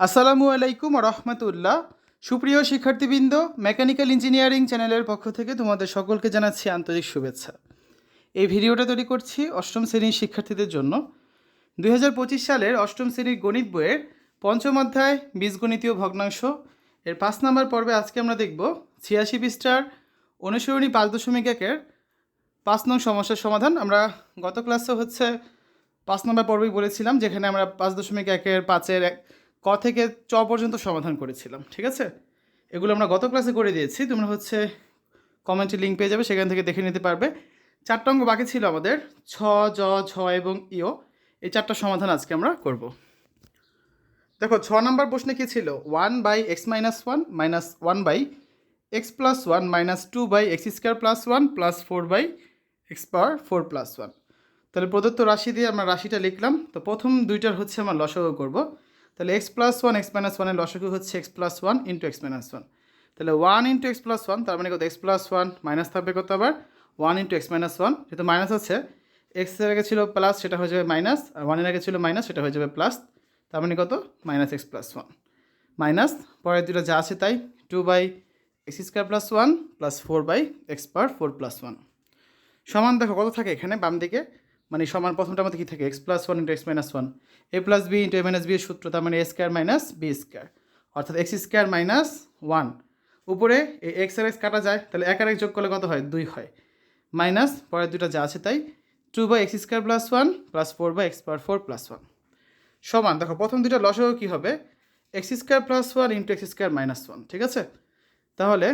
আসসালামু আলাইকুম রহমতুল্লাহ। সুপ্রিয় শিক্ষার্থীবৃন্দ, মেকানিক্যাল ইঞ্জিনিয়ারিং চ্যানেলের পক্ষ থেকে তোমাদের সকলকে জানাচ্ছি আন্তরিক শুভেচ্ছা। এই ভিডিওটা তৈরি করছি অষ্টম শ্রেণির শিক্ষার্থীদের জন্য। দু হাজার পঁচিশ সালের অষ্টম শ্রেণির গণিত বইয়ের পঞ্চম অধ্যায় বীজগণিতীয় ভগ্নাংশ। এর পাঁচ নম্বর পর্বে আজকে আমরা দেখব ছিয়াশি পৃষ্ঠার অনুসরণী পাঁচ দশমিক একের পাঁচ নং সমস্যার সমাধান। আমরা গত ক্লাসে হচ্ছে পাঁচ নম্বর পর্বেই বলেছিলাম, যেখানে আমরা পাঁচ দশমিক একের পাঁচের এক ক থেকে চ পর্যন্ত সমাধান করেছিলাম, ঠিক আছে? এগুলো আমরা গত ক্লাসে করে দিয়েছি, তোমরা হচ্ছে কমেন্টে লিঙ্ক পেয়ে যাবে, সেখান থেকে দেখে নিতে পারবে। চারটা অঙ্ক বাকি ছিল আমাদের, ছ, জ, ঝ এবং ইও এই চারটা সমাধান আজকে আমরা করব। দেখো, ছ নম্বর প্রশ্নে কী ছিল? One by X minus one minus one by X plus one minus two by X square plus one plus four by X power four plus one তাহলে প্রদত্ত রাশি দিয়ে আমরা রাশিটা লিখলাম, তো প্রথম দুইটার হচ্ছে আমরা লসাগু করব। তাহলে X plus one X minus ওয়ানের লসাগু হচ্ছে X plus one into X minus one তাহলে one into X plus one তার মানে কত? এক্স প্লাস ওয়ান মাইনাস থাকবে কত আবার? One into X minus one যেহেতু মাইনাস আছে এক্সের আগে ছিল প্লাস সেটা হয়ে যাবে মাইনাস আর ওয়ানের আগে ছিল মাইনাস সেটা হয়ে যাবে প্লাস তার মানে কত? Minus X plus one minus পরের দুটো যা আছে তাই two by X square plus one plus four by X power four plus one সমান দেখো কত থাকে এখানে বাম দিকে মানে সমান প্রথমটার মধ্যে কী থাকে? X plus one into X minus one A plus B into A minus B এর সূত্র, তার মানে A square minus B square অর্থাৎ এক্স স্কোয়ার মাইনাস ওয়ান উপরে এই এক্স আর এক্স কাটা যায়, তাহলে এক আর এক যোগ করলে কত হয়? দুই হয়। মাইনাস পরের দুটো যা আছে তাই। Two by X square plus one plus four by X power four plus one সমান, দেখো, প্রথম দুটো লসও কী হবে? X square plus one into X square minus one ঠিক আছে? তাহলে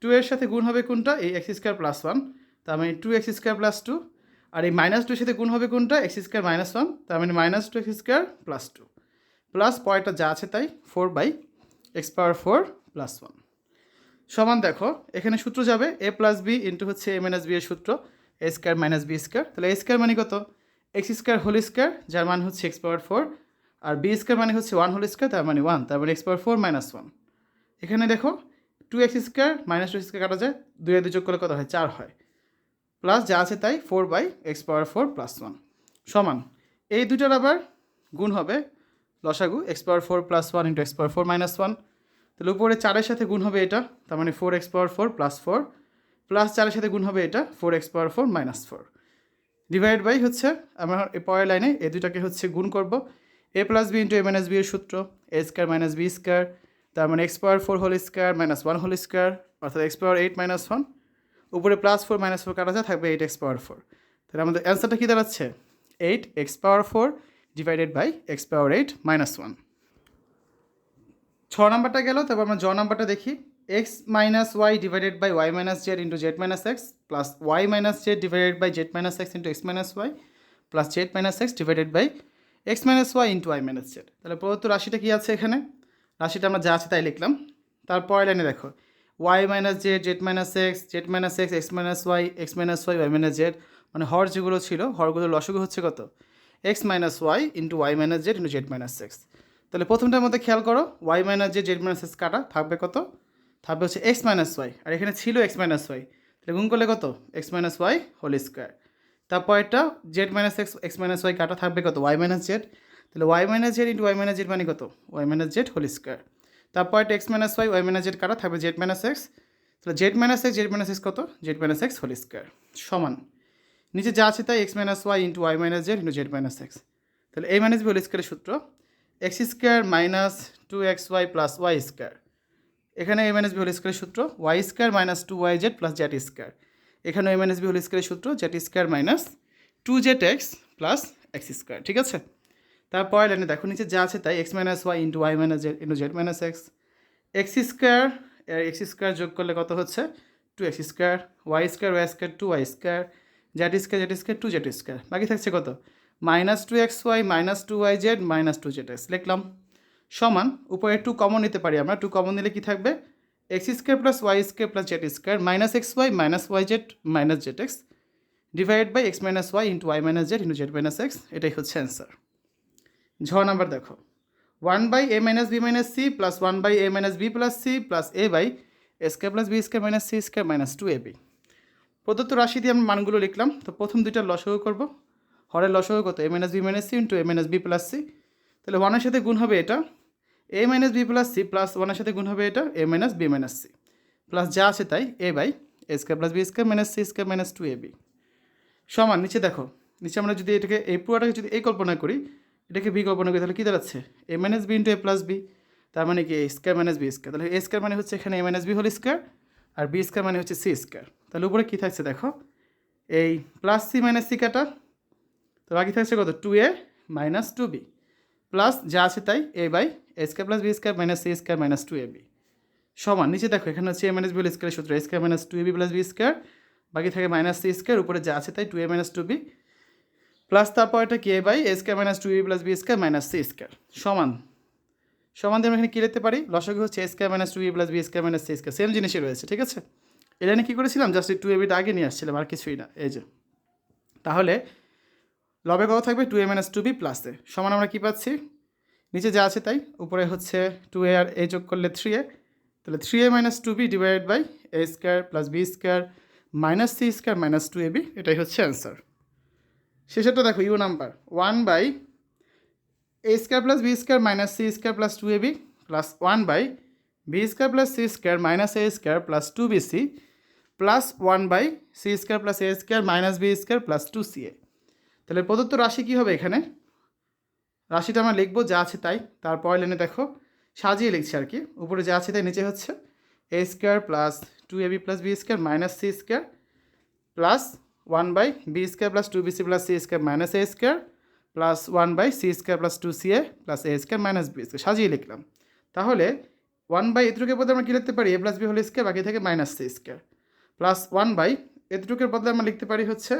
টু এর সাথে গুণ হবে কোনটা? এই এক্স স্কোয়ার প্লাস ওয়ান তার মানে two X square plus two আর এই মাইনাস টুর সাথে গুণ হবে কোনটা? এক্স স্কোয়ার মাইনাস ওয়ান তার মানে minus two X square plus two plus পরেরটা যা আছে তাই four by X power four plus one সমান দেখো, এখানে সূত্র যাবে এ প্লাস বি ইন্টু হচ্ছে এ মাইনাস বি এর সূত্র A square minus B square তাহলে এ স্কোয়ার মানে কত? এক্স স্কোয়ার হোল স্কোয়ার যার মান হচ্ছে এক্স পাওয়ার ফোর আর বি স্কোয়ার মানে হচ্ছে ওয়ান হোল স্কোয়ার তার মানে ওয়ান তার মানে X power four minus one এখানে দেখো two X square minus two square কাটা যায়, দুই দুই যোগ করলে কত হয়? চার হয়। প্লাস যা আছে তাই four by X power four plus one. সমান। এই দুটার আবার গুণ হবে লসাগু, X power four plus one into X power four minus one. তাহলে উপরে চারের সাথে গুণ হবে এটা, তার মানে four X power four plus four, plus চারের সাথে গুণ হবে এটা, four X power four minus four. Divide by হচ্ছে আমার এই পরের লাইনে এই দুটাকে হচ্ছে গুণ করব। A plus B into A minus B এর সূত্র, A square minus B square, তার মানে X power four whole square minus one whole square, অর্থাৎ X power eight minus one উপরে প্লাস ফোর মাইনাস ফোর কাটা যায়, থাকবে এইট এক্স পাওয়ার ফোর তাহলে আমাদের অ্যান্সারটা কী দাঁড়াচ্ছে? Eight X power four divided by X power eight minus one ছ নাম্বারটা গেল, তারপর আমরা জ নাম্বারটা দেখি। X minus Y divided by Y minus Z into Z minus X plus Y minus Z divided by Z minus X into X minus Y plus Z minus X divided by X minus Y into Y minus Z তাহলে প্রদত্ত রাশিটা কী আছে এখানে? রাশিটা আমরা যা আছে তাই লিখলাম। তারপরে লাইনে দেখো। Y minus Z Z minus X Z minus X X minus Y X minus Y Y minus Z মানে হর যেগুলো ছিল, হরগুলোর লসগু হচ্ছে কত? X minus Y into Y minus Z into Z minus X তাহলে প্রথমটার মধ্যে খেয়াল করো Y minus Z Z minus X কাটা, থাকবে কত? থাকবে হচ্ছে এক্স মাইনাস ওয়াই আর এখানে ছিল এক্স মাইনাস ওয়াই তাহলে গুণ করলে কত? X minus y whole square তারপরটা z minus x x minus y কাটা, থাকবে কত? ওয়াই মাইনাস জেড তাহলে y minus z into y minus z মানে কত? Y minus z whole square তারপর x minus y y minus z কাটা থাকবে জেড মাইনাস এক্স তাহলে z minus x z minus x কত? Z minus x whole square সমান। নিচে যা আছে তাই x minus y into Y minus Z into Z minus X তাহলে এ মাইনাস বি হোল স্কোয়ারের সূত্র। X square minus two X Y plus Y square এখানে এ মাইনাস বি হোল স্কোয়ারের সূত্র। Y square minus two Y Z plus Z square এখানে A minus B whole স্কোয়ারের সূত্র Z square minus two Z X plus X square ঠিক আছে? তারপর লাইনে দেখো, নিচে যা আছে তাই X minus Y into Y minus Z into Z minus X X square X square যোগ করলে কত হচ্ছে? Two X square Y square Y square two Y square Z square Z square two Z square বাকি থাকছে কত? Minus two X Y minus two Y Z minus two Z X লিখলাম। সমান উপরে টু কমন নিতে পারি আমরা। Two common নিলে কি থাকবে? X square plus Y square plus Z square minus X Y minus Y Z minus Z X divide by X minus Y into Y minus Z into Z minus X এটাই হচ্ছে answer ঝ number দেখো। One by A minus B minus C plus one by A minus B plus C plus A by A square plus B square minus C square minus two A B. প্রদত্ত রাশি দিয়ে আমরা মানগুলো লিখলাম। তো প্রথম দুইটা লসগু করব। হরের লসগু কত? A minus B minus C into A minus B plus C. তাহলে ওয়ানের সাথে গুণ হবে এটা। A minus B plus C plus ওয়ানের সাথে গুণ হবে এটা। A minus B minus C. Plus যা আছে তাই A by A square plus B square minus C square minus two A B. সমান, নিচে দেখো। নিচে আমরা যদি এটাকে, এই পুরোটাকে যদি এই কল্পনা করি এটাকে বি কল্পনা করি তাহলে কী দাঁড়াচ্ছে? A minus B into A plus B তার মানে কি? A square minus B square তাহলে এ স্কোয়ার মানে হচ্ছে এখানে A minus B whole square R B square মানে হচ্ছে সি স্কোয়ার তাহলে উপরে কী থাকছে দেখো? এই প্লাস সি মাইনাস সি কাটা। তো বাকি থাকছে কত? Two A minus two B plus যা আছে তাই A by A square plus B square minus C square minus two A B সমান। নিচে দেখো, এখানে হচ্ছে A minus B whole square সূত্র। A square minus two A B plus B square বাকি থাকে মাইনাস সি স্কোয়ার উপরে যা আছে তাই two A minus two B plus তারপর এটা কে? By A square minus two B plus B square minus C square সমান। সমান দিয়ে আমরা এখানে কী লিখতে পারি? লসকে হচ্ছে A square minus two B plus B square minus C square same জিনিসই রয়েছে, ঠিক আছে? এটা নিয়ে কী করেছিলাম? জাস্ট টু এ বিটা আগে নিয়ে আসছিলাম, আর কিছুই না। এই যে। তাহলে, লবে কত থাকবে? Two A minus two B প্লাসে সমান আমরা কী পাচ্ছি? নিচে যা আছে তাই। উপরে হচ্ছে টু এ আর এ যোগ করলে থ্রি এ তাহলে three A minus two B divided by A square plus B square minus C square minus two A B এটাই হচ্ছে অ্যান্সার শেষেরটা দেখো you number one by A square plus B square minus C square plus two A B plus one by B square plus C square minus A square plus two B C plus one by C square plus A square minus B square plus two C A তাহলে প্রদত্ত রাশি কী হবে এখানে? রাশিটা আমরা লিখব, যা আছে তাই। তারপর লেনে দেখো, সাজিয়ে লিখছি আর কি। উপরে যা আছে তাই নিচে হচ্ছে। A square plus two a b plus b square minus c square plus one by b square plus two b c plus c square minus a square plus one by c square plus two c a plus a square minus b square সাজিয়ে লিখলাম। তাহলে one by এতটুকুর বদলে আমরা কী লিখতে পারি? A plus b whole square বাকি থেকে minus c square plus one by এতটুকুর বদলে আমরা লিখতে পারি হচ্ছে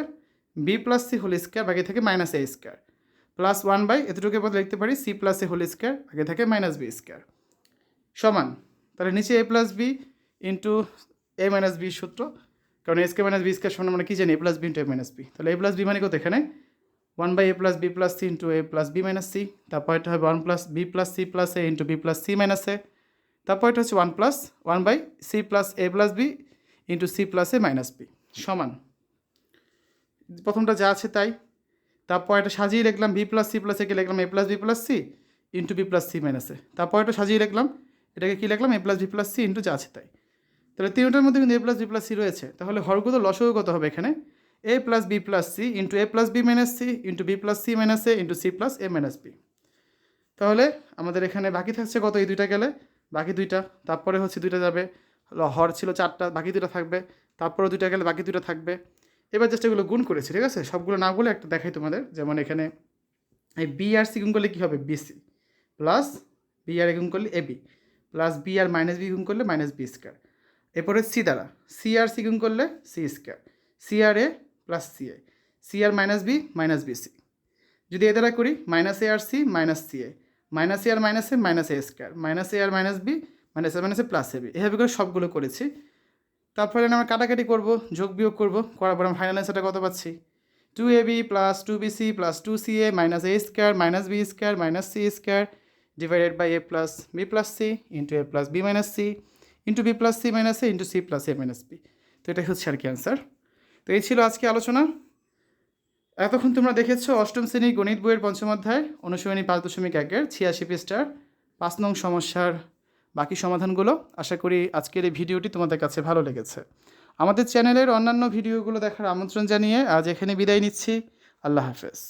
b plus c whole square বাকি থেকে minus a square plus one by এতটুকুর বদলে লিখতে পারি c plus a whole square আগে থেকে মাইনাস বি স্কোয়ার সমান। তাহলে নিচে a plus b into a minus b সূত্র। কারণ এস কে মাইনাস বি স্কোয়ার সমান আমরা কী জানি? A plus b into a minus b তাহলে এ প্লাস বি মানে কত এখানে? One by a plus b plus c into a plus b minus c তারপর এটা হবে one plus b plus c plus a into b plus c minus a তারপর এটা হচ্ছে one plus one by c plus a plus b into c plus a minus b সমান। প্রথমটা যা আছে তাই। তারপর এটা সাজিয়ে লিখলাম বি প্লাস সি প্লাস একে লিখলাম a plus b plus c into b plus c minus a তারপর এটা সাজিয়ে লিখলাম এটাকে কী লিখলাম? A plus b plus c into যা আছে তাই। তাহলে তিনটার মধ্যে কিন্তু a plus b plus c রয়েছে। তাহলে হরগুত লসও কত হবে এখানে? A plus b plus c into a plus b minus c into b plus c minus a into c plus a minus b তাহলে আমাদের এখানে বাকি থাকছে কত? এই দুইটা গেলে? বাকি দুইটা। তারপরে হচ্ছে দুইটা যাবে। হর ছিল চারটা, বাকি দুটো থাকবে। তারপরে দুইটা গেলে বাকি দুটো থাকবে। এবার জাস্ট এগুলো গুণ করেছি, ঠিক আছে? সবগুলো না বলে একটা দেখাই তোমাদের। যেমন এখানে এই বি আর সি গুণ করলে কী হবে? বিসি প্লাস বি আর এ গুণ করলে এ বি প্লাস বি আর মাইনাস বি গুণ করলে মাইনাস বি স্কোয়ার এরপরে সি দ্বারা, সি আর সি গুণ করলে C square, C R a plus c a, c R minus b minus b c যদি এ দ্বারা করি minus A R c minus c a minus a R minus a minus a square minus a R minus b minus a minus a plus a b এভাবে করে সবগুলো করেছি। তারপরে আমরা কাটাকাটি করব, যোগ বিয়োগ করব, করার পর আমরা ফাইনাল অ্যান্সারটা কত পাচ্ছি? Two a b plus two b c plus two c a minus a square minus b square minus c square divided by a plus b plus c into a plus b minus c into b plus c minus a into c plus a minus b তো এটাই হচ্ছে আর কি answer তো এই ছিল আজকে আলোচনা। এতক্ষণ তোমরা দেখেছ অষ্টম শ্রেণি গণিত বইয়ের পঞ্চম অধ্যায়, অনুশীলনী পাঁচ দশমিক একের ছিয়াশি পৃষ্ঠার পাঁচ নং সমস্যার বাকি সমাধানগুলো। আশা করি আজকের এই ভিডিওটি তোমাদের কাছে ভালো লেগেছে। আমাদের চ্যানেলের অন্যান্য ভিডিওগুলো দেখার আমন্ত্রণ জানিয়ে আজ এখানে বিদায় নিচ্ছি। আল্লাহ হাফেজ।